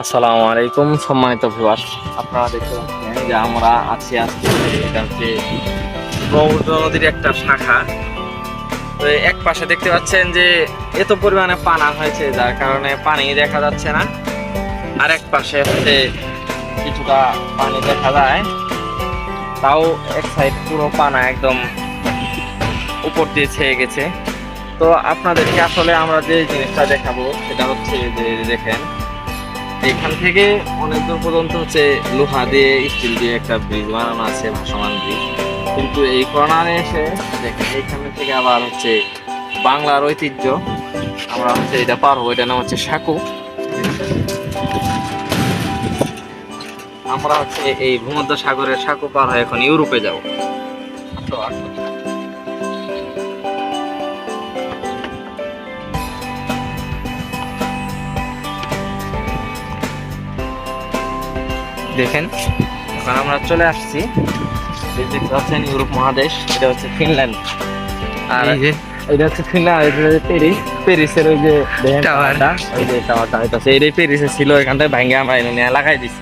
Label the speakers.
Speaker 1: আসসালামু আলাইকুম, সম্মানিত ভিউয়ার্স আপনারা দেখতে পাচ্ছেন যে আমরা আছি আজকে এটা হচ্ছে ব্রহ্মপুত্র নদীর একটা শাখা। তো এক পাশে দেখতে পাচ্ছেন যে এত পরিমাণে পানা হয়েছে, যার কারণে পানি দেখা যাচ্ছে না। আর এক পাশে হচ্ছে কিছুটা পানি দেখা যায়। তাও এক সাইড পুরো পানা একদম উপর দিয়ে ছেয়ে গেছে। তো আপনাদেরকে আসলে আমরা যে জিনিসটা দেখাবো, সেটা হচ্ছে যে দেখেন এখান থেকে অনেক দূর পর্যন্ত হচ্ছে লোহা দিয়ে, স্টিল দিয়ে একটা ব্রিজ বানানো আছে, ভাসমান ব্রিজ কিন্তু এই কর্নারে এসে দেখেন এইখান থেকে আবার হচ্ছে বাংলার ঐতিহ্য। আমরা হচ্ছে এটা পার হব এটা নাম হচ্ছে সাকু। আমরা হচ্ছে এই ভূমধ্য সাগরের সাকু পার হয়ে এখন ইউরোপে যাব। দেখেন এখন আমরা চলে আসছি। দেখতে পাচ্ছেন ইউরোপ মহাদেশ এটা হচ্ছে ফিনল্যান্ড। আর
Speaker 2: যে।
Speaker 1: এটা হচ্ছে ফিনল্যান্ড এটা হচ্ছে প্যারিস। প্যারিসের ওই যে টাওয়ারটা ওই যে টাওয়ারটা এটা সেই প্যারিসে ছিল এখানটায় ভাঙ্গে আমরা এনে নিয়ে লাগাই দিছি।